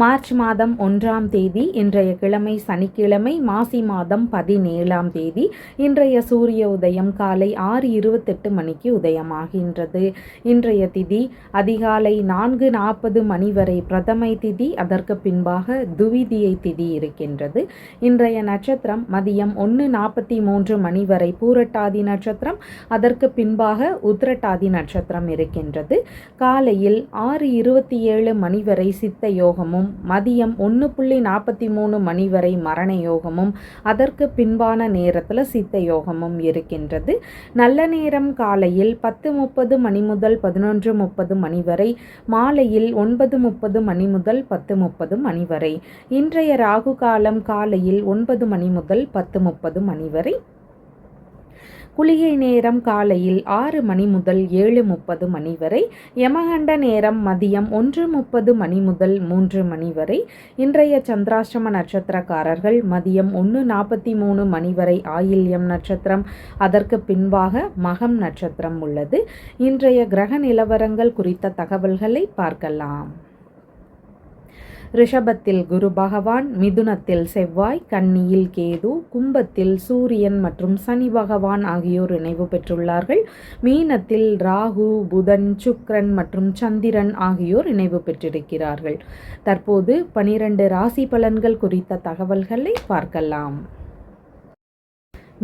March மாதம் ஒன்றாம் தேதி இன்றைய கிழமை சனிக்கிழமை மாசி மாதம் பதினேழாம் தேதி இன்றைய சூரிய உதயம் காலை ஆறு இருபத்தெட்டு மணிக்கு உதயமாகின்றது. இன்றைய திதி அதிகாலை நான்கு நாற்பது மணி வரை பிரதமை திதி அதற்கு பின்பாக துவிதியை திதி இருக்கின்றது. இன்றைய நட்சத்திரம் மதியம் ஒன்று நாற்பத்தி மூன்று மணி வரை பூரட்டாதி நட்சத்திரம் அதற்கு பின்பாக உத்திரட்டாதி நட்சத்திரம் இருக்கின்றது. காலையில் ஆறு இருபத்தி ஏழு மணி வரை சித்த யோகமும் மதியம் ஒன்று புள்ளி நாற்பத்தி மூணு மணி வரை மரண யோகமும் அதற்கு பின்பான நேரத்தில் சித்த யோகமும் இருக்கின்றது. நல்ல நேரம் காலையில் பத்து முப்பது மணி முதல் பதினொன்று முப்பது மணி வரை மாலையில் ஒன்பது முப்பது மணி முதல் பத்து முப்பது மணி வரை இன்றைய ராகு காலம் காலையில் ஒன்பது மணி முதல் பத்து முப்பது மணி வரை குளிகை நேரம் காலையில் ஆறு மணி முதல் ஏழு முப்பது மணி வரை யமகண்ட நேரம் மதியம் ஒன்று முப்பது மணி முதல் மூன்று மணி வரை இன்றைய சந்திராஷ்டம நட்சத்திரக்காரர்கள் மதியம் ஒன்று நாற்பத்தி மூணு மணி வரை ஆயில்யம் நட்சத்திரம். அதற்கு பின்பாக மகம் நட்சத்திரம் உள்ளது. இன்றைய கிரக நிலவரங்கள் குறித்த தகவல்களை பார்க்கலாம். ரிஷபத்தில் குரு பகவான் மிதுனத்தில் செவ்வாய் கன்னியில் கேது கும்பத்தில் சூரியன் மற்றும் சனி பகவான் ஆகியோர் இணைவு பெற்றுள்ளார்கள். மீனத்தில் ராகு புதன் சுக்ரன் மற்றும் சந்திரன் ஆகியோர் இணைவு பெற்றிருக்கிறார்கள். தற்போது பனிரெண்டு ராசி பலன்கள் குறித்த தகவல்களை பார்க்கலாம்.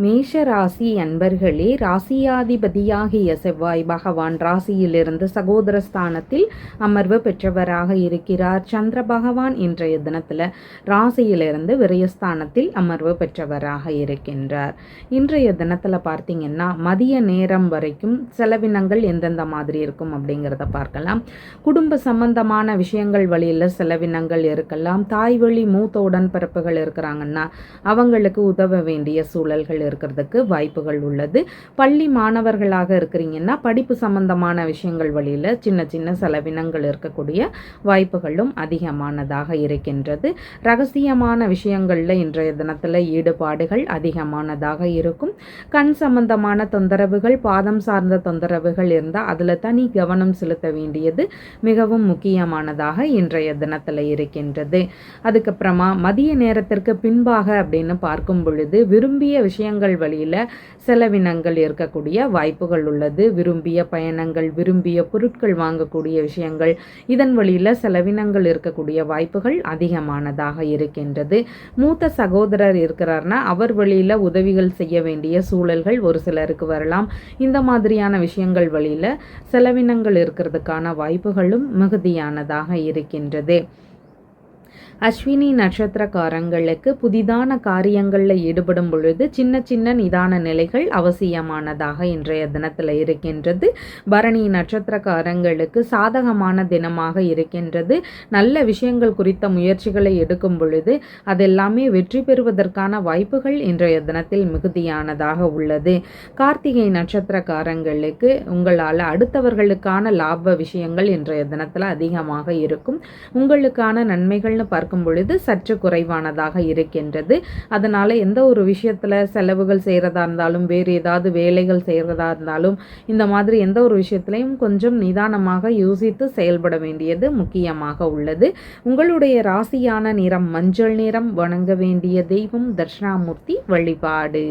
மேஷ ராசி அன்பர்களே ராசியாதிபதியாகிய செவ்வாய் பகவான் ராசியிலிருந்து சகோதர ஸ்தானத்தில் அமர்வு பெற்றவராக இருக்கிறார். சந்திர பகவான் இன்றைய தினத்தில் ராசியிலிருந்து விரயஸ்தானத்தில் அமர்வு பெற்றவராக இருக்கின்றார். இன்றைய தினத்தில் பார்த்தீங்கன்னா மதிய நேரம் வரைக்கும் செலவினங்கள் எந்தெந்த மாதிரி இருக்கும் அப்படிங்கிறத பார்க்கலாம். குடும்ப சம்பந்தமான விஷயங்கள் வழியில் செலவினங்கள் இருக்கலாம். தாய் வழி மூத்த உடன்பிறப்புகள் இருக்கிறாங்கன்னா அவங்களுக்கு உதவ வேண்டிய சூழல்கள் இருக்கிறதுக்கு வாய்ப்புகள் உள்ளது. பள்ளி மாணவர்களாக இருக்கிறீங்கன்னா படிப்பு சம்பந்தமான விஷயங்கள் வழியில் சின்ன சின்ன செலவினங்கள் இருக்கக்கூடிய வாய்ப்புகளும் அதிகமானதாக இருக்கின்றது. ரகசியமான விஷயங்களில் இன்றைய தினத்தில் ஈடுபாடுகள் அதிகமானதாக இருக்கும். கண் சம்பந்தமான தொந்தரவுகள் பாதம் சார்ந்த தொந்தரவுகள் இருந்தால் அதில் தனி கவனம் செலுத்த வேண்டியது மிகவும் முக்கியமானதாக இன்றைய தினத்தில் இருக்கின்றது. அதுக்கப்புறமா மதிய நேரத்திற்கு பின்பாக அப்படின்னு பார்க்கும் பொழுது விரும்பிய விஷயங்கள் வழியில் செலவினங்கள் இருக்கக்கூடிய வாய்ப்புகள் உள்ளது. விரும்பிய பயணங்கள் விரும்பிய பொருட்கள் வாங்கக்கூடிய விஷயங்கள் இதன் வழியில் செலவினங்கள் இருக்கக்கூடிய வாய்ப்புகள் அதிகமானதாக இருக்கின்றது. மூத்த சகோதரர் இருக்கிறார்னா அவர் வழியில் உதவிகள் செய்ய வேண்டிய சூழல்கள் ஒரு சிலருக்கு வரலாம். இந்த மாதிரியான விஷயங்கள் வழியில் செலவினங்கள் இருக்கிறதுக்கான வாய்ப்புகளும் மிகுதியானதாக இருக்கின்றது. அஸ்வினி நட்சத்திரக்காரங்களுக்கு புதிதான காரியங்களில் ஈடுபடும் பொழுது சின்ன சின்ன நிதான நிலைகள் அவசியமானதாக இன்றைய தினத்தில் இருக்கின்றது. பரணி நட்சத்திரக்காரங்களுக்கு சாதகமான தினமாக இருக்கின்றது. நல்ல விஷயங்கள் குறித்த முயற்சிகளை எடுக்கும் பொழுது அதெல்லாமே வெற்றி பெறுவதற்கான வாய்ப்புகள் இன்றைய தினத்தில் மிகுதியானதாக உள்ளது. கார்த்திகை நட்சத்திரக்காரங்களுக்கு உங்களால் அடுத்தவர்களுக்கான லாப விஷயங்கள் இன்றைய தினத்தில் அதிகமாக இருக்கும். உங்களுக்கான நன்மைகள்னு பார்க்க பார்க்கும் பொழுது சற்று குறைவானதாக இருக்கின்றது. அதனால் எந்த ஒரு விஷயத்தில் செலவுகள் செய்கிறதா இருந்தாலும் வேறு ஏதாவது வேலைகள் செய்கிறதா இருந்தாலும் இந்த மாதிரி எந்த ஒரு விஷயத்திலையும் கொஞ்சம் நிதானமாக யோசித்து செயல்பட வேண்டியது முக்கியமாக உள்ளது. உங்களுடைய ராசியான நிறம் மஞ்சள் நிறம் வணங்க வேண்டிய தெய்வம் தட்சிணாமூர்த்தி வழிபாடு.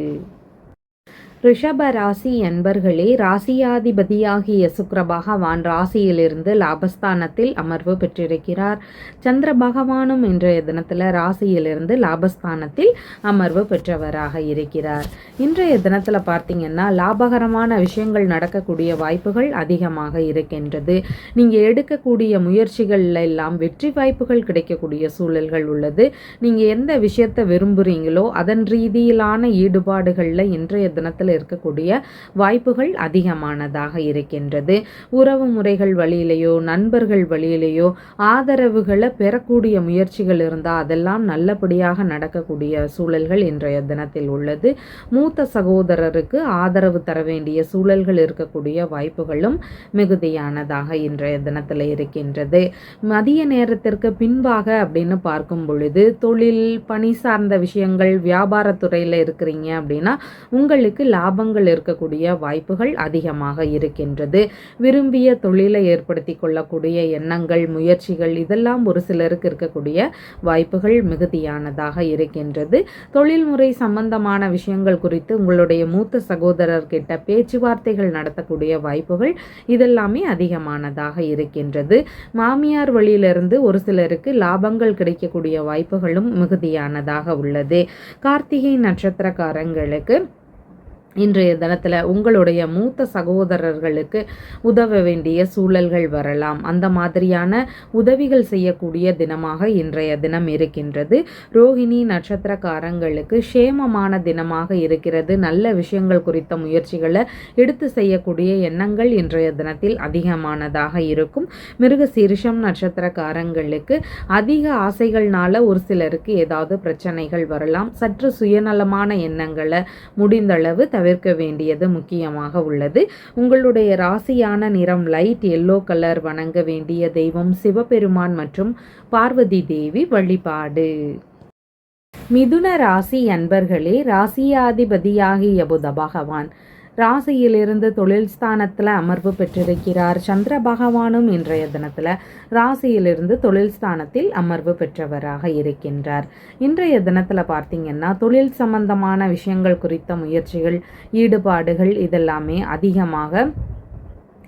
ரிஷப ராசி என்பர்களே ராசியாதிபதியாகிய சுக்கர பகவான் ராசியிலிருந்து லாபஸ்தானத்தில் அமர்வு பெற்றிருக்கிறார். சந்திர பகவானும் இன்றைய தினத்தில் ராசியிலிருந்து லாபஸ்தானத்தில் அமர்வு பெற்றவராக இருக்கிறார். இன்றைய தினத்தில் பார்த்தீங்கன்னா லாபகரமான விஷயங்கள் நடக்கக்கூடிய வாய்ப்புகள் அதிகமாக இருக்கின்றது. நீங்கள் எடுக்கக்கூடிய முயற்சிகளில் எல்லாம் வெற்றி வாய்ப்புகள் கிடைக்கக்கூடிய சூழல்கள் உள்ளது. நீங்கள் எந்த விஷயத்தை விரும்புகிறீங்களோ அதன் ரீதியிலான ஈடுபாடுகளில் இன்றைய தினத்தில் இருக்கக்கூடிய வாய்ப்புகள் அதிகமானதாக இருக்கின்றது. உறவு முறைகள் வழியிலேயோ நண்பர்கள் வழியிலேயோ ஆதரவுகளை பெறக்கூடிய முயற்சிகள் இருந்தால் அதெல்லாம் நல்லபடியாக நடக்கக்கூடிய சூழல்கள் இன்றைய தினத்தில் உள்ளது. மூத்த சகோதரருக்கு ஆதரவு தர வேண்டிய சூழல்கள் இருக்கக்கூடிய வாய்ப்புகளும் மிகுதியானதாக இன்றைய தினத்தில் இருக்கின்றது. மதிய நேரத்திற்கு பின்பாக அப்படின்னு பார்க்கும் பொழுது தொழில் பணி சார்ந்த விஷயங்கள் வியாபாரத்துறையில் இருக்கிறீங்க அப்படின்னா உங்களுக்கு லாபங்கள் இருக்கக்கூடிய வாய்ப்புகள் அதிகமாக இருக்கின்றது. விரும்பிய தொழிலை ஏற்படுத்தி கொள்ளக்கூடிய எண்ணங்கள் முயற்சிகள் இதெல்லாம் ஒரு சிலருக்கு இருக்கக்கூடிய வாய்ப்புகள் மிகுதியானதாக இருக்கின்றது. தொழில்முறை சம்பந்தமான விஷயங்கள் குறித்து உங்களுடைய மூத்த சகோதரர்கிட்ட பேச்சுவார்த்தைகள் நடத்தக்கூடிய வாய்ப்புகள் இதெல்லாமே அதிகமானதாக இருக்கின்றது. மாமியார் வழியிலிருந்து ஒரு சிலருக்கு லாபங்கள் கிடைக்கக்கூடிய வாய்ப்புகளும் மிகுதியானதாக உள்ளது. கார்த்திகை நட்சத்திரக்காரங்களுக்கு இன்றைய தினத்தில் உங்களுடைய மூத்த சகோதரர்களுக்கு உதவ வேண்டிய சூழல்கள் வரலாம். அந்த மாதிரியான உதவிகள் செய்யக்கூடிய தினமாக இன்றைய தினம் இருக்கின்றது. ரோஹிணி நட்சத்திரக்காரங்களுக்கு சேமமான தினமாக இருக்கிறது. நல்ல விஷயங்கள் குறித்த முயற்சிகளை எடுத்து செய்யக்கூடிய எண்ணங்கள் இன்றைய தினத்தில் அதிகமானதாக இருக்கும். மிருக சீரிஷம் நட்சத்திரக்காரங்களுக்கு அதிக ஆசைகள்னால ஒரு சிலருக்கு ஏதாவது பிரச்சனைகள் வரலாம். சற்று சுயநலமான எண்ணங்களை முடிந்தளவு தவிர தவிர்க்க வேண்டியது முக்கியமாக உள்ளது. உங்களுடைய ராசியான நிறம் லைட் எல்லோ கலர் வணங்க வேண்டிய தெய்வம் சிவபெருமான் மற்றும் பார்வதி தேவி வழிபாடு. மிதுன ராசி அன்பர்களே ராசியாதிபதியாகிய புத பகவான் ராசியிலிருந்து தொழில் ஸ்தானத்தில் அமர்வு பெற்றிருக்கிறார். சந்திர பகவானும் இன்றைய தினத்தில் ராசியிலிருந்து தொழில் ஸ்தானத்தில் அமர்வு பெற்றவராக இருக்கின்றார். இன்றைய தினத்தில் பார்த்தீங்கன்னா தொழில் சம்பந்தமான விஷயங்கள் குறித்த முயற்சிகள் ஈடுபாடுகள் இதெல்லாமே அதிகமாக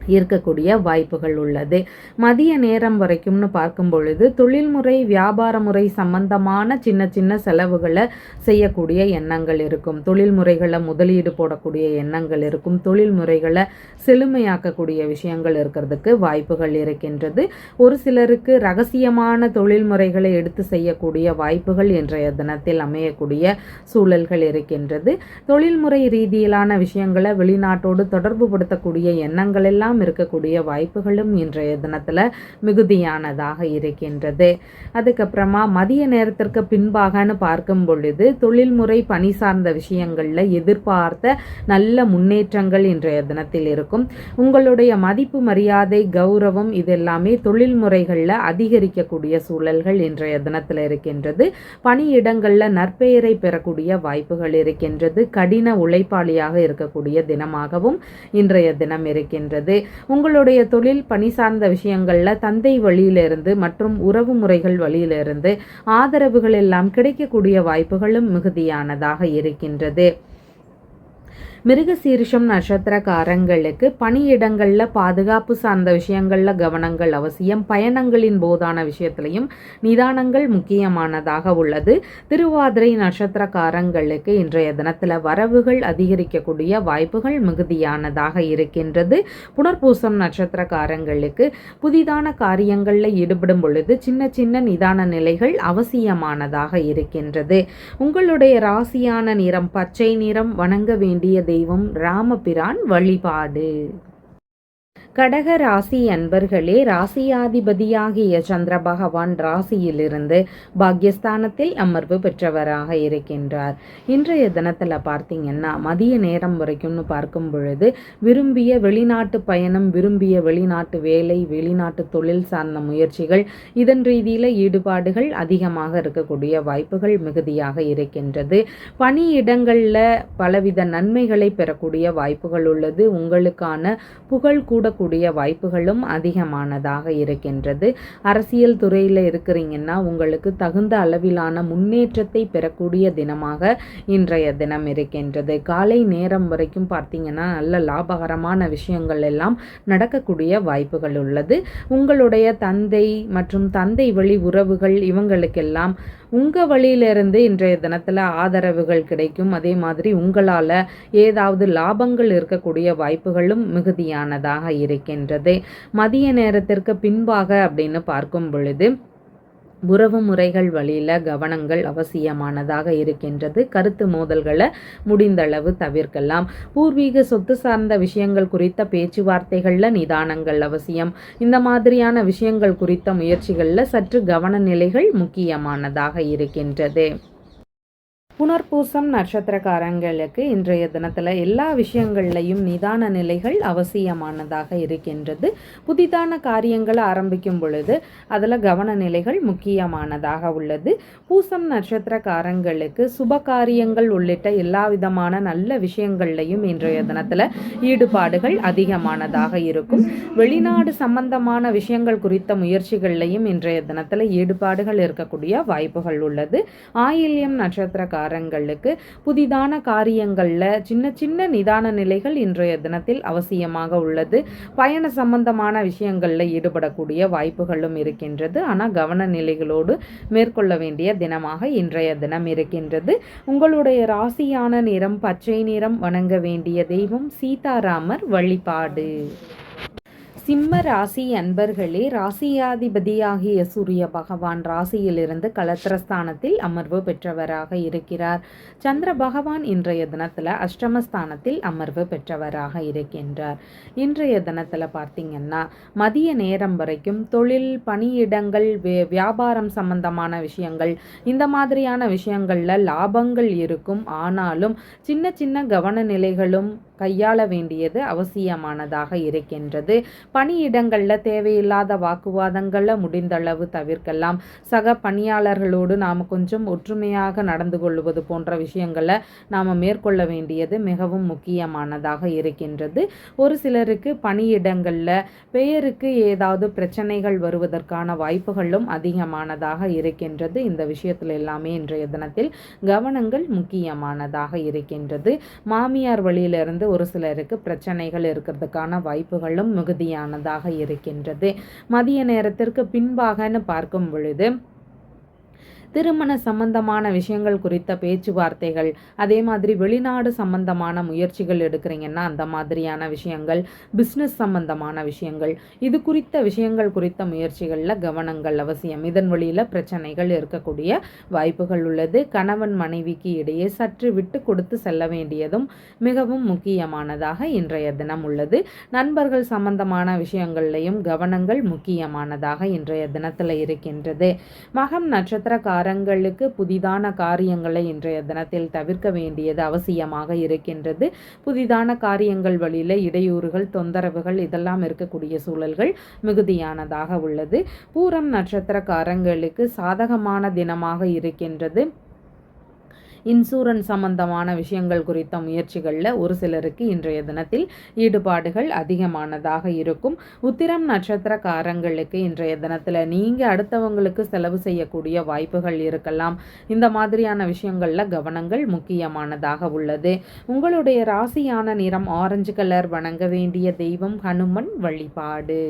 இருக்கக்கூடிய வாய்ப்புகள் உள்ளது. மதிய நேரம் வரைக்கும்னு பார்க்கும் பொழுது தொழில்முறை வியாபார முறை சம்பந்தமான சின்ன சின்ன செலவுகளை செய்யக்கூடிய எண்ணங்கள் இருக்கும். தொழில் முறைகளை முதலீடு போடக்கூடிய எண்ணங்கள் இருக்கும். தொழில் முறைகளை செழுமையாக்கக்கூடிய விஷயங்கள் இருக்கிறதுக்கு வாய்ப்புகள் இருக்கின்றது. ஒரு சிலருக்கு ரகசியமான தொழில் முறைகளை எடுத்து செய்யக்கூடிய வாய்ப்புகள் இன்றைய தினத்தில் அமையக்கூடிய சூழல்கள் இருக்கின்றது. தொழில்முறை ரீதியிலான விஷயங்களை வெளிநாட்டோடு தொடர்பு படுத்தக்கூடிய எண்ணங்கள் எல்லாம் எல்லாம் இருக்கக்கூடிய வாய்ப்புகளும் இன்றைய தினத்தில் மிகுதியானதாக இருக்கின்றது. அதுக்கப்புறமா மதிய நேரத்திற்கு பின்பாகன்னு பார்க்கும் பொழுது தொழில்முறை பணி சார்ந்த விஷயங்களில் எதிர்பார்த்த நல்ல முன்னேற்றங்கள் இன்றைய தினத்தில் இருக்கும். உங்களுடைய மதிப்பு மரியாதை கௌரவம் இதெல்லாமே தொழில் முறைகளில் அதிகரிக்கக்கூடிய சூழல்கள் இன்றைய தினத்தில் இருக்கின்றது. பணியிடங்களில் நற்பெயரை பெறக்கூடிய வாய்ப்புகள் இருக்கின்றது. கடின உழைப்பாளியாக இருக்கக்கூடிய தினமாகவும் இன்றைய தினம் இருக்கின்றது. உங்களுடைய தொழில் பணி சார்ந்த விஷயங்களில் தந்தை வழியிலிருந்து மற்றும் உறவு முறைகள் வழியிலிருந்து ஆதரவுகள் எல்லாம் கிடைக்கக்கூடிய வாய்ப்புகளும் மிகுதியானதாக இருக்கின்றது. மிருகசீரிஷம் நட்சத்திரக்காரங்களுக்கு பணியிடங்களில் பாதுகாப்பு சார்ந்த விஷயங்களில் கவனங்கள் அவசியம். பயணங்களின் போதான விஷயத்திலையும் நிதானங்கள் முக்கியமானதாக உள்ளது. திருவாதிரை நட்சத்திரக்காரங்களுக்கு இன்றைய தினத்தில் வரவுகள் அதிகரிக்கக்கூடிய வாய்ப்புகள் மிகுதியானதாக இருக்கின்றது. புனர்பூசம் நட்சத்திரக்காரங்களுக்கு புதிதான காரியங்களில் ஈடுபடும் பொழுது சின்ன சின்ன நிதான நிலைகள் அவசியமானதாக இருக்கின்றது. உங்களுடைய ராசியான நிறம் பச்சை நிறம் வணங்க வேண்டியது தெய்வம் ராமபிரான் வழிபாடு. கடக ராசி அன்பர்களே ராசியாதிபதியாகிய சந்திர பகவான் ராசியிலிருந்து பாக்யஸ்தானத்தில் அமர்வு பெற்றவராக இருக்கின்றார். இன்றைய தினத்தில் பார்த்தீங்கன்னா மதிய நேரம் வரைக்கும்னு பார்க்கும் பொழுது விரும்பிய வெளிநாட்டு பயணம் விரும்பிய வெளிநாட்டு வேலை வெளிநாட்டு தொழில் சார்ந்த முயற்சிகள் இதன் ரீதியில் ஈடுபாடுகள் அதிகமாக இருக்கக்கூடிய வாய்ப்புகள் மிகுதியாக இருக்கின்றது. பணியிடங்களில் பலவித நன்மைகளை பெறக்கூடிய வாய்ப்புகள் உள்ளது. உங்களுக்கான புகழ் கூட கூடிய வாய்ப்புகளும் அதிகமானதாக இருக்கின்றது. அரசியல் துறையில் இருக்கிறீங்கன்னா உங்களுக்கு தகுந்த அளவிலான முன்னேற்றத்தை பெறக்கூடிய தினமாக இன்றைய தினம் இருக்கின்றது. காலை நேரம் வரைக்கும் பார்த்தீங்கன்னா நல்ல லாபகரமான விஷயங்கள் எல்லாம் நடக்கக்கூடிய வாய்ப்புகள் உள்ளது. உங்களுடைய தந்தை மற்றும் தந்தை வழி உறவுகள் இவங்களுக்கெல்லாம் உங்கள் வழியிலிருந்து இன்றைய தினத்தில் ஆதரவுகள் கிடைக்கும். அதே மாதிரி உங்களால் ஏதாவது லாபங்கள் இருக்கக்கூடிய வாய்ப்புகளும் மிகுதியானதாக இருக்கின்றது. மதிய நேரத்திற்கு பின்பாக அப்படின்னு பார்க்கும் பொழுது உறவு முறைகள் வழியில் கவனங்கள் அவசியமானதாக இருக்கின்றது. கருத்து மோதல்களை முடிந்தளவு தவிர்க்கலாம். பூர்வீக சொத்து சார்ந்த விஷயங்கள் குறித்த பேச்சுவார்த்தைகளில் நிதானங்கள் அவசியம். இந்த மாதிரியான விஷயங்கள் குறித்த முயற்சிகளில் சற்று கவன நிலைகள் முக்கியமானதாக இருக்கின்றது. புனர்பூசம் நட்சத்திரக்காரங்களுக்கு இன்றைய தினத்தில் எல்லா விஷயங்கள்லையும் நிதான நிலைகள் அவசியமானதாக இருக்கின்றது. புதிதான காரியங்களை ஆரம்பிக்கும் பொழுது அதில் கவன நிலைகள் முக்கியமானதாக உள்ளது. பூசம் நட்சத்திரக்காரங்களுக்கு சுப காரியங்கள் உள்ளிட்ட எல்லா விதமான நல்ல விஷயங்கள்லையும் இன்றைய தினத்தில் ஈடுபாடுகள் அதிகமானதாக இருக்கும். வெளிநாடு சம்பந்தமான விஷயங்கள் குறித்த முயற்சிகள்லையும் இன்றைய தினத்தில் ஈடுபாடுகள் இருக்கக்கூடிய வாய்ப்புகள் உள்ளது. ஆயில்யம் நட்சத்திரக்கார காரங்களுக்கு புதிதான காரியங்களில் சின்ன சின்ன நிதான நிலைகள் இன்றைய தினத்தில் அவசியமாக உள்ளது. பயண சம்பந்தமான விஷயங்களில் ஈடுபடக்கூடிய வாய்ப்புகளும் இருக்கின்றது. ஆனால் கவன நிலைகளோடு மேற்கொள்ள வேண்டிய தினமாக இன்றைய தினம் இருக்கின்றது. உங்களுடைய ராசியான நிறம் பச்சை நிறம் வணங்க வேண்டிய தெய்வம் சீதாராமர் வழிபாடு. சிம்ம ராசி அன்பர்களே ராசியாதிபதியாகிய சூரிய பகவான் ராசியிலிருந்து கலத்திரஸ்தானத்தில் அமர்வு பெற்றவராக இருக்கிறார். சந்திர பகவான் இன்றைய தினத்தில் அஷ்டமஸ்தானத்தில் அமர்வு பெற்றவராக இருக்கின்றார். இன்றைய தினத்தில் பார்த்திங்கன்னா மதிய நேரம் வரைக்கும் தொழில் பணியிடங்கள் வியாபாரம் சம்பந்தமான விஷயங்கள் இந்த மாதிரியான விஷயங்களில் லாபங்கள் இருக்கும். ஆனாலும் சின்ன சின்ன கவன நிலைகளும் கையாள வேண்டியது அவசியமானதாக இருக்கின்றது. பணியிடங்களில் தேவையில்லாத வாக்குவாதங்களை முடிந்தளவு தவிர்க்கலாம். சக பணியாளர்களோடு நாம் கொஞ்சம் ஒற்றுமையாக நடந்து கொள்வது போன்ற விஷயங்களை நாம் மேற்கொள்ள வேண்டியது மிகவும் முக்கியமானதாக இருக்கின்றது. ஒரு சிலருக்கு பணியிடங்களில் பெயருக்கு ஏதாவது பிரச்சனைகள் வருவதற்கான வாய்ப்புகளும் அதிகமானதாக இருக்கின்றது. இந்த விஷயத்தில் எல்லாமே இன்றைய தினத்தில் கவனங்கள் முக்கியமானதாக இருக்கின்றது. மாமியார் வழியிலிருந்து ஒரு சிலருக்கு பிரச்சனைகள் இருக்கிறதுக்கான வாய்ப்புகளும் மிகுதியானதாக இருக்கின்றது. மதிய நேரத்திற்கு பின்பாகன்னு பார்க்கும் பொழுது திருமண சம்பந்தமான விஷயங்கள் குறித்த பேச்சுவார்த்தைகள் அதே மாதிரி வெளிநாடு சம்பந்தமான முயற்சிகள் எடுக்கிறீங்கன்னா அந்த மாதிரியான விஷயங்கள் பிஸ்னஸ் சம்பந்தமான விஷயங்கள் இது குறித்த விஷயங்கள் குறித்த முயற்சிகளில் கவனங்கள் அவசியம். இதன் வழியில் பிரச்சனைகள் இருக்கக்கூடிய வாய்ப்புகள் உள்ளது. கணவன் மனைவிக்கு இடையே சற்று விட்டு கொடுத்து செல்ல வேண்டியதும் மிகவும் முக்கியமானதாக இன்றைய தினம் உள்ளது. நண்பர்கள் சம்பந்தமான விஷயங்கள்லையும் கவனங்கள் முக்கியமானதாக இன்றைய தினத்தில் இருக்கின்றது. மகம் நட்சத்திரக்கார வாரங்களுக்கு புதிதான காரியங்களை இன்றைய தினத்தில் தவிர்க்க வேண்டியது அவசியமாக இருக்கின்றது. புதிதான காரியங்கள் வழியில் இடையூறுகள் தொந்தரவுகள் இதெல்லாம் இருக்கக்கூடிய சூழல்கள் மிகுதியானதாக உள்ளது. பூரம் நட்சத்திரக்காரங்களுக்கு சாதகமான தினமாக இருக்கின்றது. இன்சூரன்ஸ் சம்பந்தமான விஷயங்கள் குறித்த முயற்சிகளில் ஒரு சிலருக்கு இன்றைய தினத்தில் ஈடுபாடுகள் அதிகமானதாக இருக்கும். உத்திரம் நட்சத்திரக்காரங்களுக்கு இன்றைய தினத்தில் நீங்கள் அடுத்தவங்களுக்கு செலவு செய்யக்கூடிய வாய்ப்புகள் இருக்கலாம். இந்த மாதிரியான விஷயங்களில் கவனங்கள் முக்கியமானதாக உள்ளது. உங்களுடைய ராசியான நிறம் ஆரஞ்சு கலர் வணங்க வேண்டிய தெய்வம் ஹனுமன் வழிபாடு.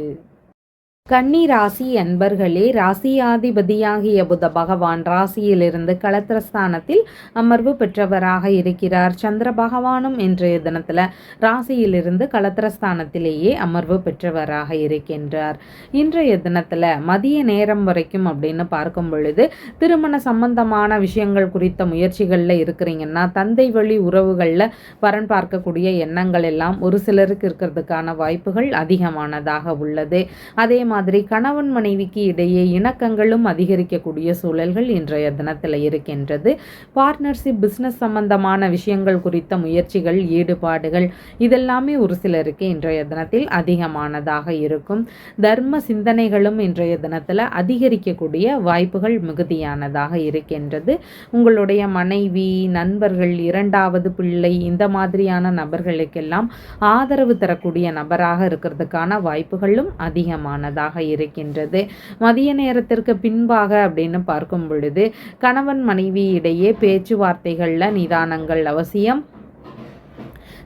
கன்னி ராசி அன்பர்களே ராசியாதிபதியாகிய புத பகவான் ராசியிலிருந்து களத்திரஸ்தானத்தில் அமர்வு பெற்றவராக இருக்கிறார். சந்திர பகவானும் இன்றைய தினத்தில் ராசியிலிருந்து களத்திரஸ்தானத்திலேயே அமர்வு பெற்றவராக இருக்கின்றார். இன்றைய தினத்தில் மதிய நேரம் வரைக்கும் அப்படின்னு பார்க்கும் பொழுது திருமண சம்பந்தமான விஷயங்கள் குறித்த முயற்சிகளில் இருக்கிறீங்கன்னா தந்தை வழி உறவுகளில் வரன் பார்க்கக்கூடிய எண்ணங்கள் எல்லாம் ஒரு சிலருக்கு இருக்கிறதுக்கான வாய்ப்புகள் அதிகமானதாக உள்ளது. அதே மாதிரி கணவன் மனைவிக்கு இடையே இணக்கங்களும் அதிகரிக்கக்கூடிய சூழல்கள் இன்றைய தினத்தில் இருக்கின்றது. பார்ட்னர்ஷிப் பிஸ்னஸ் சம்பந்தமான விஷயங்கள் குறித்த முயற்சிகள் ஈடுபாடுகள் இதெல்லாமே ஒரு சிலருக்கு இன்றைய தினத்தில் அதிகமானதாக இருக்கும். தர்ம சிந்தனைகளும் இன்றைய தினத்தில் அதிகரிக்கக்கூடிய வாய்ப்புகள் மிகுதியானதாக இருக்கின்றது. உங்களுடைய மனைவி நண்பர்கள் இரண்டாவது பிள்ளை இந்த மாதிரியான நபர்களுக்கெல்லாம் ஆதரவு தரக்கூடிய நபராக இருக்கிறதுக்கான வாய்ப்புகளும் அதிகமானதாக உள்ளதாக இருக்கின்றது. மதிய நேரத்திற்கு பின்பாக அப்படின்னு பார்க்கும் பொழுது கணவன் மனைவி இடையே பேச்சுவார்த்தைகளில் நிதானங்கள் அவசியம்.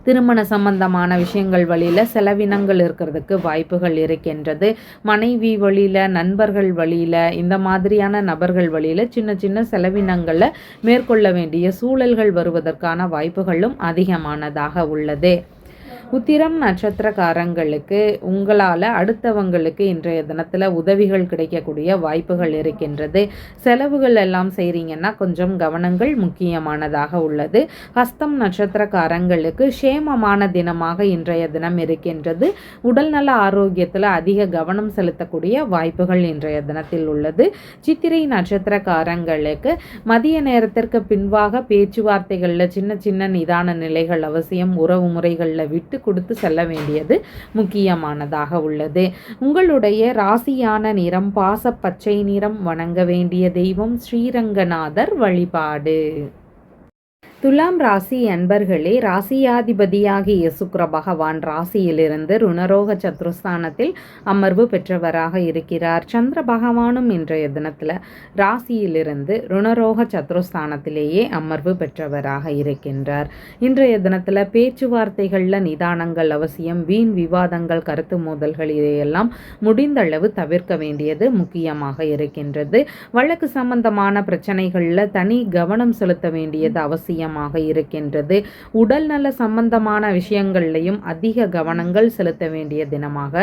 திருமண சம்பந்தமான விஷயங்கள் வழியில் செலவினங்கள் இருக்கிறதுக்கு வாய்ப்புகள் இருக்கின்றது. மனைவி வழியில் நண்பர்கள் வழியில் இந்த மாதிரியான நபர்கள் வழியில் சின்ன சின்ன செலவினங்களை மேற்கொள்ள வேண்டிய சூழல்கள் வருவதற்கான வாய்ப்புகளும் அதிகமானதாக உள்ளது. உத்திரம் நட்சத்திரக்காரங்களுக்கு உங்களால் அடுத்தவங்களுக்கு இன்றைய தினத்தில் உதவிகள் கிடைக்கக்கூடிய வாய்ப்புகள் இருக்கின்றது. செலவுகள் எல்லாம் செய்கிறீங்கன்னா கொஞ்சம் கவனங்கள் முக்கியமானதாக உள்ளது. ஹஸ்தம் நட்சத்திரக்காரங்களுக்கு சேமமான தினமாக இன்றைய தினம் இருக்கின்றது. உடல்நல ஆரோக்கியத்தில் அதிக கவனம் செலுத்தக்கூடிய வாய்ப்புகள் இன்றைய தினத்தில் உள்ளது. சித்திரை நட்சத்திரக்காரங்களுக்கு மதிய நேரத்திற்கு பின்பாக பேச்சுவார்த்தைகளில் சின்ன சின்ன நிதான நிலைகள் அவசியம் உறவு முறைகளில் விட்டு கொடுத்து செல்ல வேண்டியது முக்கியமானதாக உள்ளது. உங்களுடைய ராசியான நிறம் பாச பச்சை நிறம் வணங்க வேண்டிய தெய்வம் ஸ்ரீரங்கநாதர் வழிபாடு. துலாம் ராசி அன்பர்களே ராசியாதிபதியாகிய சுக்ர பகவான் ராசியிலிருந்து ருணரோக சத்ருஸ்தானத்தில் அமர்வு பெற்றவராக இருக்கிறார். சந்திர பகவானும் இன்றைய தினத்தில் ராசியிலிருந்து ருணரோக சத்ருஸ்தானத்திலேயே அமர்வு பெற்றவராக இருக்கின்றார். இன்றைய தினத்தில் பேச்சுவார்த்தைகளில் நிதானங்கள் அவசியம் வீண் விவாதங்கள் கருத்து மோதல்கள் இதையெல்லாம் முடிந்தளவு தவிர்க்க வேண்டியது முக்கியமாக இருக்கின்றது. வழக்கு சம்பந்தமான பிரச்சனைகளில் தனி கவனம் செலுத்த வேண்டியது அவசியம். அவசியமாக இருக்கின்றது. உடல் நல சம்பந்தமான விஷயங்கள்லையும் அதிக கவனங்கள் செலுத்த வேண்டிய தினமாக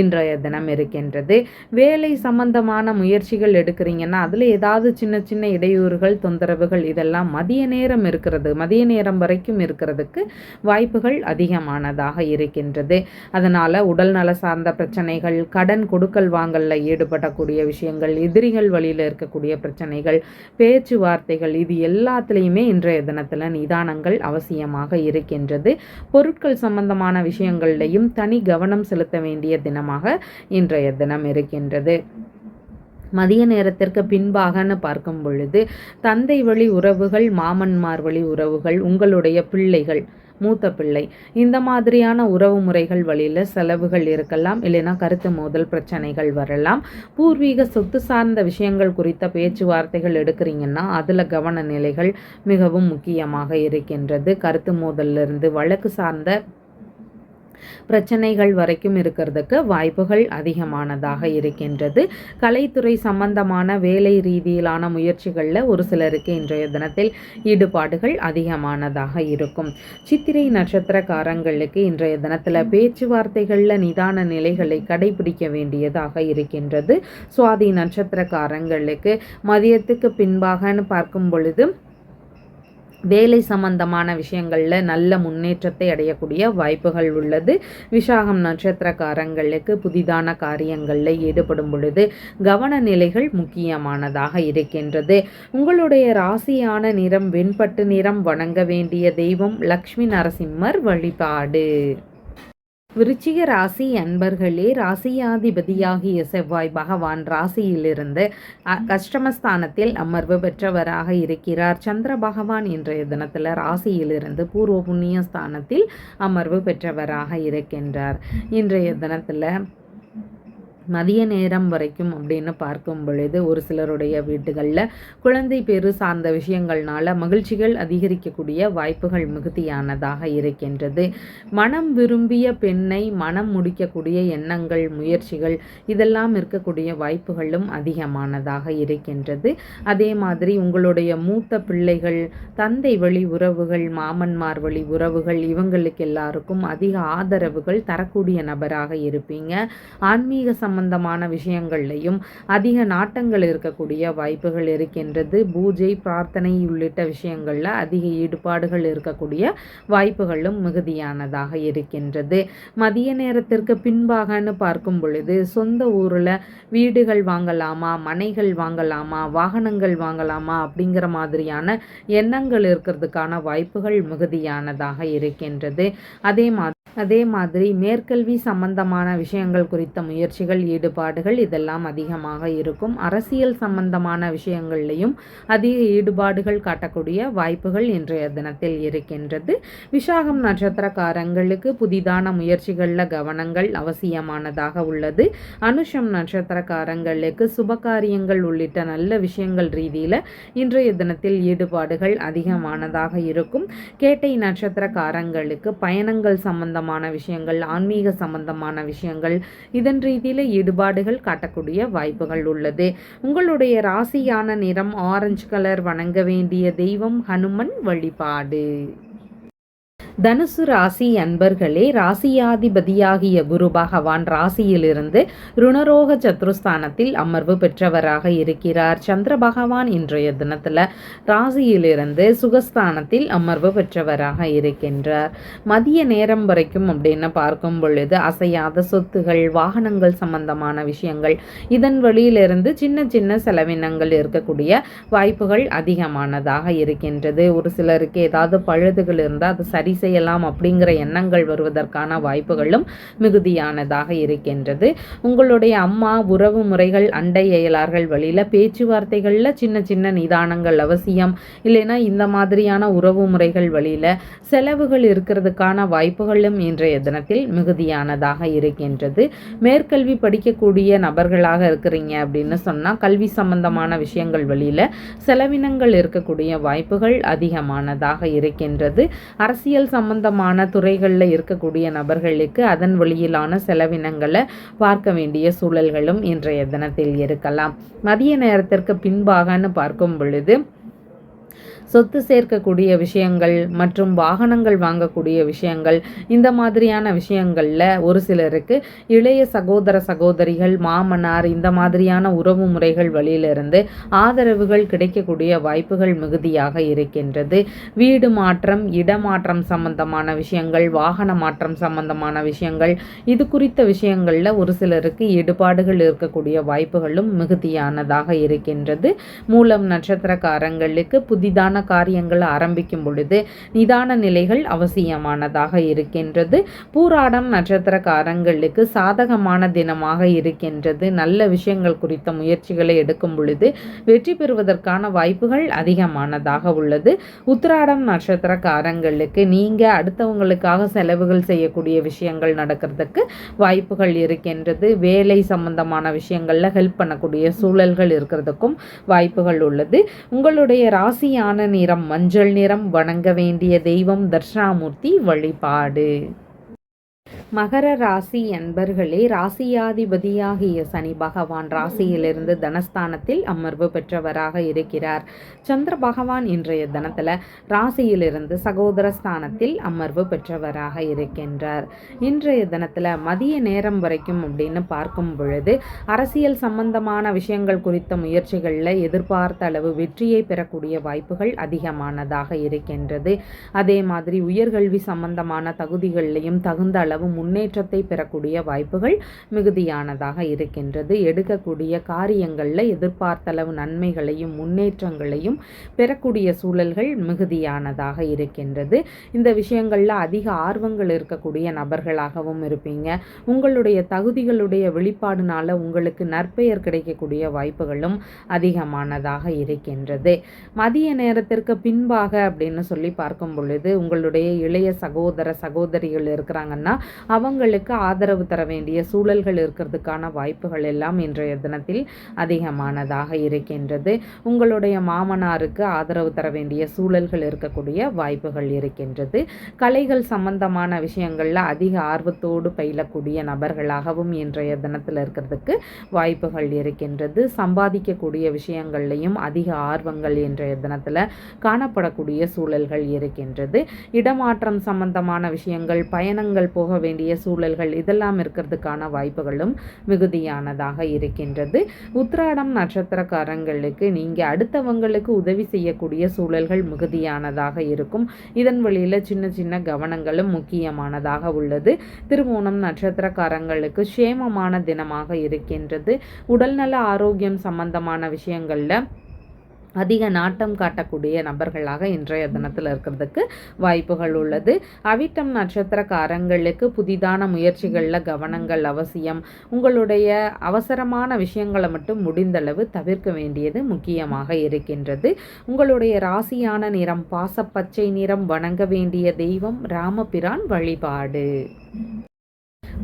இன்றைய தினம் இருக்கின்றது. வேலை சம்பந்தமான முயற்சிகள் எடுக்கிறீங்கன்னா அதில் ஏதாவது சின்ன சின்ன இடையூறுகள் தொந்தரவுகள் இதெல்லாம் மதிய நேரம் இருக்கிறது மதிய நேரம் வரைக்கும் இருக்கிறதுக்கு வாய்ப்புகள் அதிகமானதாக இருக்கின்றது. அதனால் உடல் நல சார்ந்த பிரச்சனைகள் கடன் கொடுக்கல் வாங்கலில் ஈடுபடக்கூடிய விஷயங்கள் எதிரிகள் வழியில் இருக்கக்கூடிய பிரச்சனைகள் பேச்சுவார்த்தைகள் இது எல்லாத்துலேயுமே இன்றைய தினத்தில் நேரத்தில் நிதானங்கள் அவசியமாக இருக்கின்றது. பொருட்கள் சம்பந்தமான விஷயங்கள்லையும் தனி கவனம் செலுத்த வேண்டிய தினமாக இன்றைய தினம் இருக்கின்றது. மதிய நேரத்திற்கு பின்பாகன்னு பார்க்கும் பொழுது தந்தை வழி உறவுகள் மாமன்மார் வழி உறவுகள் உங்களுடைய பிள்ளைகள் மூத்த பிள்ளை. இந்த மாதிரியான உறவு முறைகள் வழியில் செலவுகள் இருக்கலாம் இல்லைன்னா கருத்து மோதல் பிரச்சனைகள் வரலாம். பூர்வீக சொத்து சார்ந்த விஷயங்கள் குறித்த பேச்சுவார்த்தைகள் எடுக்கிறீங்கன்னா அதில் கவன நிலைகள் மிகவும் முக்கியமாக இருக்கின்றது. கருத்து மோதலிருந்து வழக்கு சார்ந்த பிரச்சனைகள் வரைக்கும் இருக்கிறதுக்கு வாய்ப்புகள் அதிகமானதாக இருக்கின்றது. கலைத்துறை சம்பந்தமான வேலை ரீதியிலான முயற்சிகளில் ஒரு சிலருக்கு இன்றைய தினத்தில் ஈடுபாடுகள் அதிகமானதாக இருக்கும். சித்திரை நட்சத்திரக்காரங்களுக்கு இன்றைய தினத்தில் பேச்சுவார்த்தைகளில் நிதான நிலைகளை கடைபிடிக்க வேண்டியதாக இருக்கின்றது. சுவாதி நட்சத்திரக்காரங்களுக்கு மதியத்துக்கு பின்பாகன்னு பார்க்கும் பொழுது வேலை சம்பந்தமான விஷயங்களில் நல்ல முன்னேற்றத்தை அடையக்கூடிய வாய்ப்புகள் உள்ளது. விசாகம் நட்சத்திரக்காரங்களுக்கு புதிதான காரியங்களில் ஈடுபடும் பொழுது கவன நிலைகள் முக்கியமானதாக இருக்கின்றது. உங்களுடைய ராசியான நிறம் வெண்பட்டு நிறம் வணங்க வேண்டிய தெய்வம் லக்ஷ்மி நரசிம்மர் வழிபாடு. விருச்சிக ராசி அன்பர்களே ராசியாதிபதியாகிய செவ்வாய் பகவான் ராசியிலிருந்து கஷ்டமஸ்தானத்தில் அமர்வு பெற்றவராக இருக்கிறார். சந்திர பகவான் இன்றைய தினத்தில் ராசியிலிருந்து பூர்வ புண்ணிய ஸ்தானத்தில் அமர்வு பெற்றவராக இருக்கின்றார். இன்றைய தினத்தில் மதிய நேரம் வரைக்கும் அப்படின்னு பார்க்கும் பொழுது ஒரு சிலருடைய வீடுகளில் குழந்தை பேரு சார்ந்த விஷயங்கள்னால மகிழ்ச்சிகள் அதிகரிக்கக்கூடிய வாய்ப்புகள் மிகுதியானதாக இருக்கின்றது. மனம் விரும்பிய பெண்ணை மனம் முடிக்கக்கூடிய எண்ணங்கள் முயற்சிகள் இதெல்லாம் இருக்கக்கூடிய வாய்ப்புகளும் அதிகமானதாக இருக்கின்றது. அதே மாதிரி உங்களுடைய மூத்த பிள்ளைகள் தந்தை வழி உறவுகள் மாமன்மார் வழி உறவுகள் இவங்களுக்கு எல்லாருக்கும் அதிக ஆதரவுகள் தரக்கூடிய நபராக இருப்பீங்க. ஆன்மீக சம் சம்பந்தமான விஷயங்கள்லையும் அதிக நாட்டங்கள் இருக்கக்கூடிய வாய்ப்புகள் இருக்கின்றது. பூஜை பிரார்த்தனை உள்ளிட்ட விஷயங்களில் அதிக ஈடுபாடுகள் இருக்கக்கூடிய வாய்ப்புகளும் மிகுதியானதாக இருக்கின்றது. மதிய நேரத்திற்கு பின்பாகன்னு பார்க்கும் பொழுது சொந்த ஊரில் வீடுகள் வாங்கலாமா மனைகள் வாங்கலாமா வாகனங்கள் வாங்கலாமா அப்படிங்கிற மாதிரியான எண்ணங்கள் இருக்கிறதுக்கான வாய்ப்புகள் மிகுதியானதாக இருக்கின்றது. அதே மாதிரி அதே மாதிரி மேற்கல்வி சம்பந்தமான விஷயங்கள் குறித்த முயற்சிகள் ஈடுபாடுகள் இதெல்லாம் அதிகமாக இருக்கும். அரசியல் சம்பந்தமான விஷயங்கள்லையும் அதிக ஈடுபாடுகள் காட்டக்கூடிய வாய்ப்புகள் இன்றைய தினத்தில் இருக்கின்றது. விசாகம் நட்சத்திரக்காரங்களுக்கு புதிதான முயற்சிகளில் கவனங்கள் அவசியமானதாக உள்ளது. அனுஷம் நட்சத்திரக்காரங்களுக்கு சுபகாரியங்கள் உள்ளிட்ட நல்ல விஷயங்கள் ரீதியில் இன்றைய தினத்தில் ஈடுபாடுகள் அதிகமானதாக இருக்கும். கேட்டை நட்சத்திரக்காரங்களுக்கு பயணங்கள் சம்பந்தமான சம்பந்தமான விஷயங்கள் ஆன்மீக சம்பந்தமான விஷயங்கள் இதன் ரீதியில் ஈடுபாடுகள் காட்டக்கூடிய வாய்ப்புகள் உள்ளது. உங்களுடைய ராசியான நிறம் ஆரஞ்சு கலர் வணங்க வேண்டிய தெய்வம் ஹனுமன் வழிபாடு. தனுசு ராசி அன்பர்களே ராசியாதிபதியாகிய குரு பகவான் ராசியிலிருந்து ருணரோக சத்ருஸ்தானத்தில் அமர்வு பெற்றவராக இருக்கிறார். சந்திர பகவான் இன்றைய தினத்தில் ராசியிலிருந்து சுகஸ்தானத்தில் அமர்வு பெற்றவராக இருக்கின்றார். மதிய நேரம் வரைக்கும் அப்படின்னு பார்க்கும் பொழுது அசையாத சொத்துகள் வாகனங்கள் சம்பந்தமான விஷயங்கள் இதன் வழியிலிருந்து சின்ன சின்ன செலவினங்கள் இருக்கக்கூடிய வாய்ப்புகள் அதிகமானதாக இருக்கின்றது. ஒரு சிலருக்கு ஏதாவது பழுதுகள் இருந்தால் அது சரி செய்யலாம் அப்படிங்கிற எண்ணங்கள் வருவதற்கான வாய்ப்புகளும் மிகுதியானதாக இருக்கின்றது. உங்களுடைய அம்மா உறவு முறைகள் அண்டை அயலார்கள் வழியில் பேச்சுவார்த்தைகளில் சின்ன சின்ன நிதானங்கள் அவசியம். இல்லைன்னா இந்த மாதிரியான உறவு முறைகள் வழியில் செலவுகள் இருக்கிறதுக்கான வாய்ப்புகளும் இன்றைய தினத்தில் மிகுதியானதாக இருக்கின்றது. மேற்கல்வி படிக்கக்கூடிய நபர்களாக இருக்கிறீங்க அப்படின்னு சொன்னால் கல்வி சம்பந்தமான விஷயங்கள் வழியில் செலவினங்கள் இருக்கக்கூடிய வாய்ப்புகள் அதிகமானதாக இருக்கின்றது. அரசியல் சம்பந்தமான துறைகளில் இருக்கக்கூடிய நபர்களுக்கு அதன் வழியிலான செலவினங்களை பார்க்க வேண்டிய சூழல்களும் இன்றைய தினத்தில் இருக்கலாம். மதிய நேரத்திற்கு பின்பாகன்னு பார்க்கும் பொழுது சொத்து சேர்க்கக்கூடிய விஷயங்கள் மற்றும் வாகனங்கள் வாங்கக்கூடிய விஷயங்கள் இந்த மாதிரியான விஷயங்களில் ஒரு சிலருக்கு இளைய சகோதர சகோதரிகள் மாமனார் இந்த மாதிரியான உறவு முறைகள் வழியிலிருந்து ஆதரவுகள் கிடைக்கக்கூடிய வாய்ப்புகள் மிகுதியாக இருக்கின்றது. வீடு மாற்றம் இடமாற்றம் சம்பந்தமான விஷயங்கள் வாகன மாற்றம் சம்பந்தமான விஷயங்கள் இது குறித்த விஷயங்களில் ஒரு சிலருக்கு ஈடுபாடுகள் இருக்கக்கூடிய வாய்ப்புகளும் மிகுதியானதாக இருக்கின்றது. மூலம் நட்சத்திரக்காரங்களுக்கு புதிதான காரியங்கள் ஆரம்பிக்கும் பொழுது நிதான நிலைகள் அவசியமானதாக இருக்கின்றது. பூராடம் நட்சத்திரக்காரங்களுக்கு சாதகமான தினமாக இருக்கின்றது. நல்ல விஷயங்கள் குறித்த முயற்சிகளை எடுக்கும் பொழுது வெற்றி பெறுவதற்கான வாய்ப்புகள் அதிகமானதாக உள்ளது. உத்திராடம் நட்சத்திரக்காரங்களுக்கு நீங்கள் அடுத்தவங்களுக்காக செலவுகள் செய்யக்கூடிய விஷயங்கள் நடக்கிறதுக்கு வாய்ப்புகள் இருக்கின்றது. வேலை சம்பந்தமான விஷயங்களில் ஹெல்ப் பண்ணக்கூடிய சூழல்கள் இருக்கிறதுக்கும் வாய்ப்புகள் உள்ளது. உங்களுடைய ராசியான நிறம் மஞ்சள் நிறம் வணங்க வேண்டிய தெய்வம் தர்ஷனாமூர்த்தி வழிபாடு. மகர ராசி அன்பர்களே ராசியாதிபதியாகிய சனி பகவான் ராசியிலிருந்து தனஸ்தானத்தில் அமர்வு பெற்றவராக இருக்கிறார். சந்திர பகவான் இன்றைய தினத்தில் ராசியிலிருந்து சகோதர ஸ்தானத்தில் அமர்வு பெற்றவராக இருக்கின்றார். இன்றைய தினத்தில் மதிய நேரம் வரைக்கும் அப்படின்னு பார்க்கும் பொழுது அரசியல் சம்பந்தமான விஷயங்கள் குறித்த முயற்சிகளில் எதிர்பார்த்த அளவு வெற்றியை பெறக்கூடிய வாய்ப்புகள் அதிகமானதாக இருக்கின்றது. அதே மாதிரி உயர்கல்வி சம்பந்தமான தகுதிகளிலையும் தகுந்த அளவு முன்னேற்றத்தை பெறக்கூடிய வாய்ப்புகள் மிகுதியானதாக இருக்கின்றது. எடுக்கக்கூடிய காரியங்களில் எதிர்பார்த்தளவு நன்மைகளையும் முன்னேற்றங்களையும் பெறக்கூடிய சூழல்கள் மிகுதியானதாக இருக்கின்றது. இந்த விஷயங்களில் அதிக ஆர்வங்கள் இருக்கக்கூடிய நபர்களாகவும் இருப்பீங்க. உங்களுடைய தகுதிகளுடைய வெளிப்பாடுனால உங்களுக்கு நற்பெயர் கிடைக்கக்கூடிய வாய்ப்புகளும் அதிகமானதாக இருக்கின்றது. மதிய நேரத்திற்கு பின்பாக அப்படின்னு சொல்லி பார்க்கும் பொழுது உங்களுடைய இளைய சகோதர சகோதரிகள் இருக்கிறாங்கன்னா அவங்களுக்கு ஆதரவு தர வேண்டிய சூழல்கள் இருக்கிறதுக்கான வாய்ப்புகள் எல்லாம் இன்றைய தினத்தில் அதிகமானதாக இருக்கின்றது. உங்களுடைய மாமனாருக்கு ஆதரவு தர வேண்டிய சூழல்கள் இருக்கக்கூடிய வாய்ப்புகள் இருக்கின்றது. கலைகள் சம்பந்தமான விஷயங்களில் அதிக ஆர்வத்தோடு பயிலக்கூடிய நபர்களாகவும் இன்றைய தினத்தில் இருக்கிறதுக்கு வாய்ப்புகள் இருக்கின்றது. சம்பாதிக்கக்கூடிய விஷயங்கள்லையும் அதிக ஆர்வங்கள் இன்றைய தினத்தில் காணப்படக்கூடிய சூழல்கள் இருக்கின்றது. இடமாற்றம் சம்பந்தமான விஷயங்கள் பயணங்கள் போக வேண்டிய சூழல்கள் இதெல்லாம் இருக்கிறதுக்கான வாய்ப்புகளும் மிகுதியானதாக இருக்கின்றது. உத்ராடம் நட்சத்திரக்காரங்களுக்கு நீங்கள் அடுத்தவங்களுக்கு உதவி செய்யக்கூடிய சூழல்கள் மிகுதியானதாக இருக்கும். இதன் வழியில் சின்ன சின்ன கவனங்களும் முக்கியமானதாக உள்ளது. திருமூணம் நட்சத்திரக்காரங்களுக்கு சேமமான தினமாக இருக்கின்றது. உடல்நல ஆரோக்கியம் சம்பந்தமான விஷயங்களில் அதிக நாட்டம் காட்டக்கூடிய நபர்களாக இன்றைய தினத்தில் இருக்கிறதுக்கு வாய்ப்புகள் உள்ளது. அவிட்டம் நட்சத்திரக்காரங்களுக்கு புதிதான முயற்சிகளில் கவனங்கள் அவசியம். உங்களுடைய அவசரமான விஷயங்களை மட்டும் முடிந்தளவு தவிர்க்க வேண்டியது முக்கியமாக இருக்கின்றது. உங்களுடைய ராசியான நிறம் பாசப்பச்சை நிறம் வணங்க வேண்டிய தெய்வம் ராமபிரான் வழிபாடு.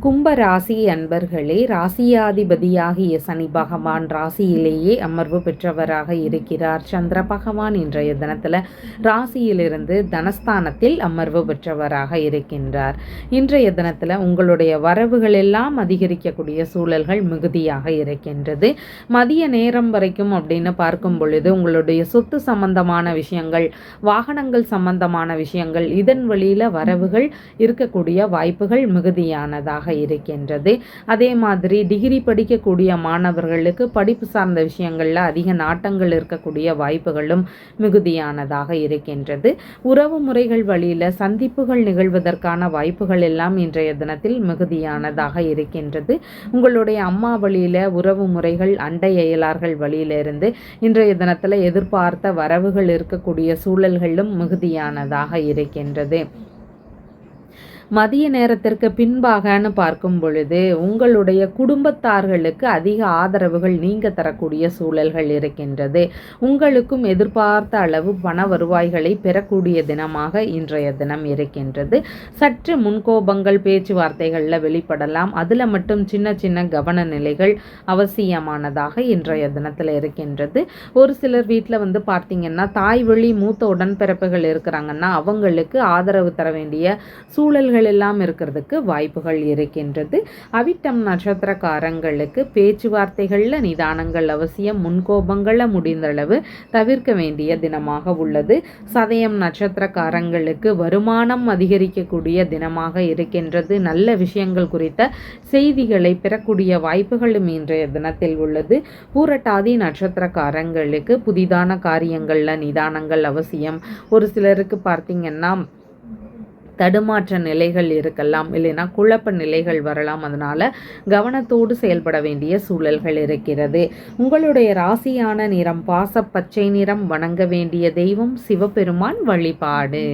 கும்பராசி அன்பர்களே ராசியாதிபதியாகிய சனி பகவான் ராசியிலேயே அமர்வு பெற்றவராக இருக்கிறார். சந்திர பகவான் இன்றைய தினத்தில் ராசியிலிருந்து தனஸ்தானத்தில் அமர்வு பெற்றவராக இருக்கின்றார். இன்றைய தினத்தில் உங்களுடைய வரவுகள் எல்லாம் அதிகரிக்கக்கூடிய சூழல்கள் மிகுதியாக இருக்கின்றது. மதிய நேரம் வரைக்கும் அப்படின்னு பார்க்கும் பொழுது உங்களுடைய சொத்து சம்பந்தமான விஷயங்கள் வாகனங்கள் சம்பந்தமான விஷயங்கள் இதன் வழியில் வரவுகள் இருக்கக்கூடிய வாய்ப்புகள் மிகுதியானதாக இருக்கின்றது. அதே மாதிரி டிகிரி படிக்கக்கூடிய மாணவர்களுக்கு படிப்பு சார்ந்த விஷயங்களில் அதிக நாட்டங்கள் இருக்கக்கூடிய வாய்ப்புகளும் மிகுதியானதாக இருக்கின்றது. உறவு முறைகள் வழியில் சந்திப்புகள் நிகழ்வதற்கான வாய்ப்புகள் எல்லாம் இன்றைய தினத்தில் மிகுதியானதாக இருக்கின்றது. உங்களுடைய அம்மா வழியில் உறவு முறைகள் அண்டை அயலார்கள் வழியிலிருந்து இன்றைய தினத்தில் எதிர்பார்த்த வரவுகள் இருக்கக்கூடிய சூழல்களும் மிகுதியானதாக இருக்கின்றது. மதிய நேரத்திற்கு பின்பாகன்னு பார்க்கும் பொழுது உங்களுடைய குடும்பத்தார்களுக்கு அதிக ஆதரவுகள் நீங்க தரக்கூடிய சூழல்கள் இருக்கின்றது. உங்களுக்கும் எதிர்பார்த்த அளவு பண வருவாய்களை பெறக்கூடிய தினமாக இன்றைய தினம் இருக்கின்றது. சற்று முன்கோபங்கள் பேச்சுவார்த்தைகளில் வெளிப்படலாம். அதில் மட்டும் சின்ன சின்ன கவன நிலைகள் அவசியமானதாக இன்றைய தினத்தில் இருக்கின்றது. ஒரு சிலர் வீட்டில் வந்து பார்த்தீங்கன்னா தாய் வழி மூத்த உடன்பிறப்புகள் இருக்கிறாங்கன்னா அவங்களுக்கு ஆதரவு தர வேண்டிய சூழல்கள் எல்லாம் இருக்கிறதுக்கு வாய்ப்புகள் இருக்கின்றது. அவிட்டம் நட்சத்திரக்காரங்களுக்கு பேச்சுவார்த்தைகளில் நிதானங்கள் அவசியம் முன்கோபங்களை முடிந்தளவு தவிர்க்க வேண்டிய தினமாக உள்ளது. சதயம் நட்சத்திரக்காரங்களுக்கு வருமானம் அதிகரிக்கக்கூடிய தினமாக இருக்கின்றது. நல்ல விஷயங்கள் குறித்த செய்திகளை பெறக்கூடிய வாய்ப்புகளும் இன்றைய தினத்தில் உள்ளது. பூரட்டாதி நட்சத்திரக்காரங்களுக்கு புதிதான காரியங்களில் நிதானங்கள் அவசியம். ஒரு சிலருக்கு பார்த்தீங்கன்னா தடுமாற்ற நிலைகள் இருக்கலாம் இல்லைன்னா குழப்ப நிலைகள் வரலாம். அதனால் கவனத்தோடு செயல்பட வேண்டிய சூழல்கள் இருக்கிறது. உங்களுடைய ராசியான நிறம் பாச பச்சை நிறம் வணங்க வேண்டிய தெய்வம் சிவபெருமான் வழிபாடு.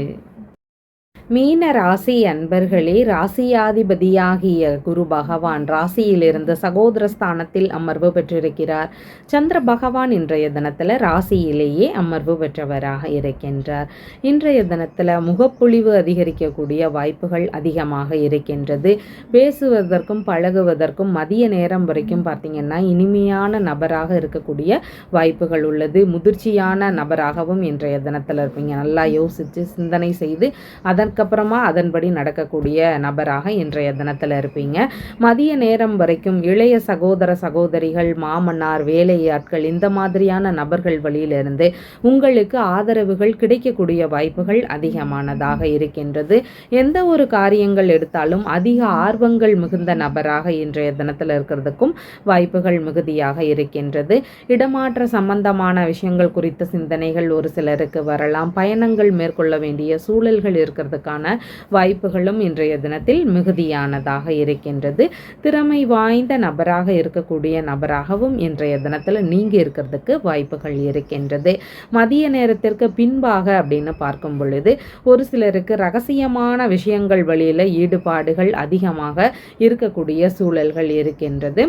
மீன ராசி அன்பர்களே ராசியாதிபதியாகிய குரு பகவான் ராசியிலிருந்து சகோதர ஸ்தானத்தில் அமர்வு பெற்றிருக்கிறார். சந்திர பகவான் இன்றைய தினத்தில் ராசியிலேயே அமர்வு பெற்றவராக இருக்கின்றார். இன்றைய தினத்தில் முகப்பொழிவு அதிகரிக்கக்கூடிய வாய்ப்புகள் அதிகமாக இருக்கின்றது. பேசுவதற்கும் பழகுவதற்கும் மதிய நேரம் வரைக்கும் பார்த்திங்கன்னா இனிமையான நபராக இருக்கக்கூடிய வாய்ப்புகள் உள்ளது. முதிர்ச்சியான நபராகவும் இன்றைய தினத்தில் இருப்பீங்க. நல்லா யோசித்து சிந்தனை செய்து அதற்கு அதுக்கப்புறமா அதன்படி நடக்கக்கூடிய நபராக இன்றைய தினத்தில் இருப்பீங்க. மதிய நேரம் வரைக்கும் இளைய சகோதர சகோதரிகள் மாமன்னார் வேலையாட்கள் இந்த மாதிரியான நபர்கள் வழியிலிருந்து உங்களுக்கு ஆதரவுகள் கிடைக்கக்கூடிய வாய்ப்புகள் அதிகமானதாக இருக்கின்றது. எந்த ஒரு காரியங்கள் எடுத்தாலும் அதிக ஆர்வங்கள் மிகுந்த நபராக இன்றைய தினத்தில் இருக்கிறதுக்கும் வாய்ப்புகள் மிகுதியாக இருக்கின்றது. இடமாற்ற சம்பந்தமான விஷயங்கள் குறித்த சிந்தனைகள் ஒரு சிலருக்கு வரலாம். பயணங்கள் மேற்கொள்ள வேண்டிய சூழல்கள் இருக்கிறதுக்கு வருவதற்கான வாய்ப்புகளும் இன்றைய தினத்தில் மிகுதியானதாக இருக்கின்றது. திறமை வாய்ந்த நபராக இருக்கக்கூடிய நபராகவும் இன்றைய தினத்தில் நீங்க இருக்கிறதுக்கு வாய்ப்புகள் இருக்கின்றது. மதிய நேரத்திற்கு பின்பாக அப்படின்னு பார்க்கும் பொழுது ஒரு சிலருக்கு ரகசியமான விஷயங்கள் வழியில் ஈடுபாடுகள் அதிகமாக இருக்கக்கூடிய சூழல்கள் இருக்கின்றது.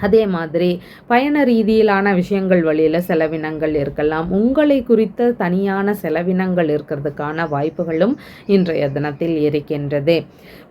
அதே மாதிரி பயண ரீதியிலான விஷயங்கள் வழியில் செலவினங்கள் இருக்கலாம். உங்களை குறித்த தனியான செலவினங்கள் இருக்கிறதுக்கான வாய்ப்புகளும் இன்றைய தினத்தில் இருக்கின்றது.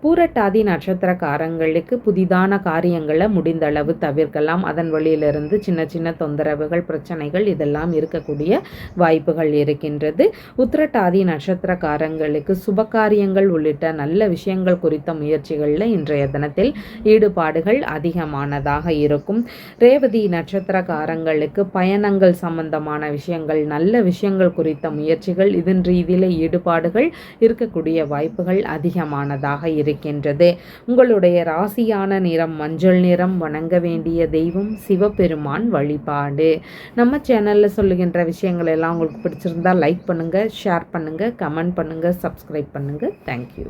பூரட்டாதி நட்சத்திரக்காரங்களுக்கு புதிதான காரியங்களை முடிந்தளவு தவிர்க்கலாம். அதன் வழியிலிருந்து சின்ன சின்ன தொந்தரவுகள் பிரச்சனைகள் இதெல்லாம் இருக்கக்கூடிய வாய்ப்புகள் இருக்கின்றது. உத்திரட்டாதி நட்சத்திரக்காரங்களுக்கு சுபகாரியங்கள் உள்ளிட்ட நல்ல விஷயங்கள் குறித்த முயற்சிகளில் இன்றைய தினத்தில் ஈடுபாடுகள் அதிகமானதாக இருக்கும். இருக்கும். ரேவதி நட்சத்திரக்காரங்களுக்கு பயணங்கள் சம்பந்தமான விஷயங்கள் நல்ல விஷயங்கள் குறித்த முயற்சிகள் இதன் ரீதியில் ஈடுபாடுகள் இருக்கக்கூடிய வாய்ப்புகள் அதிகமானதாக இருக்கின்றது. உங்களுடைய ராசியான நிறம் மஞ்சள் நிறம் வணங்க வேண்டிய தெய்வம் சிவபெருமான் வழிபாடு. நம்ம சேனலில் சொல்லுகின்ற விஷயங்கள் எல்லாம் உங்களுக்கு பிடிச்சிருந்தா லைக் பண்ணுங்கள் ஷேர் பண்ணுங்கள் கமெண்ட் பண்ணுங்கள் சப்ஸ்கிரைப் பண்ணுங்கள் தேங்க்யூ